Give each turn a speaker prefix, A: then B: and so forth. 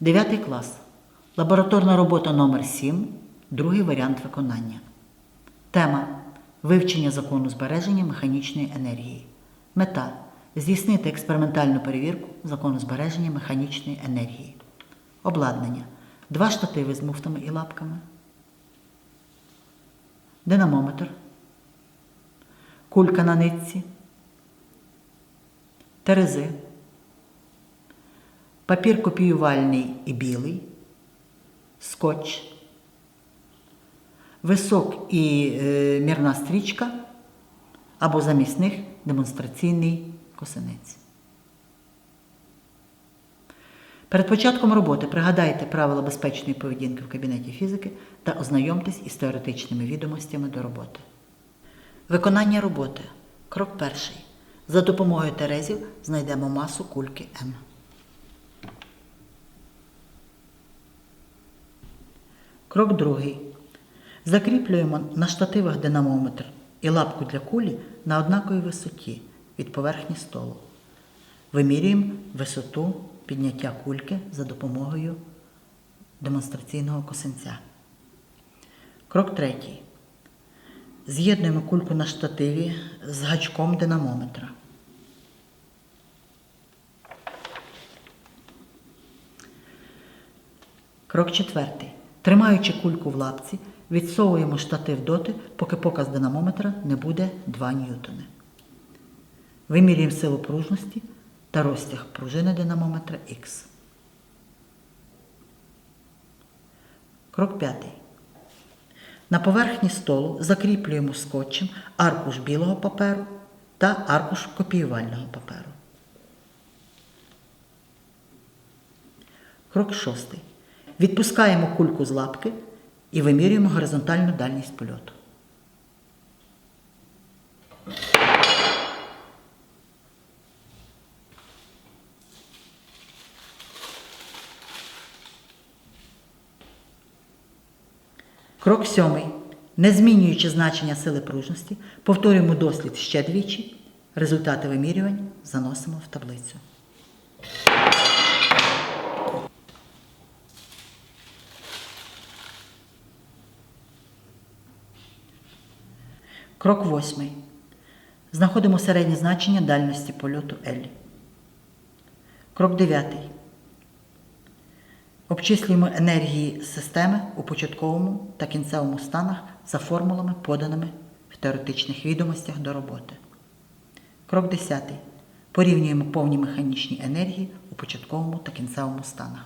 A: 9 клас. Лабораторна робота номер 7 другий варіант виконання. Тема Вивчення закону збереження механічної енергії. Мета здійснити експериментальну перевірку закону збереження механічної енергії. Обладнання. Два штативи з муфтами і лапками. Динамометр. Кулька на нитці. Терези. Папір копіювальний і білий. Скотч. Висок і е, мірна стрічка або замість них демонстраційний косинець. Перед початком роботи пригадайте правила безпечної поведінки в кабінеті фізики та ознайомтесь із теоретичними відомостями до роботи. Виконання роботи. Крок перший. За допомогою терезів знайдемо масу кульки М. Крок другий. Закріплюємо на штативах динамометр і лапку для кулі на однаковій висоті від поверхні столу. Вимірюємо висоту підняття кульки за допомогою демонстраційного косинця. Крок третій. З'єднуємо кульку на штативі з гачком динамометра. Крок четвертий. Тримаючи кульку в лапці, відсовуємо штатив доти, поки показ динамометра не буде 2 ньютони. Вимірюємо силу пружності та розтяг пружини динамометра Х. Крок п'ятий. На поверхні столу закріплюємо скотчем аркуш білого паперу та аркуш копіювального паперу. Крок шостий. Відпускаємо кульку з лапки і вимірюємо горизонтальну дальність польоту. Крок сьомий. Не змінюючи значення сили пружності, повторюємо дослід ще двічі. Результати вимірювань заносимо в таблицю. Крок восьмий. Знаходимо середнє значення дальності польоту L. Крок дев'ятий. Обчислюємо енергії системи у початковому та кінцевому станах за формулами, поданими в теоретичних відомостях до роботи. Крок 10. Порівнюємо повні механічні енергії у початковому та кінцевому станах.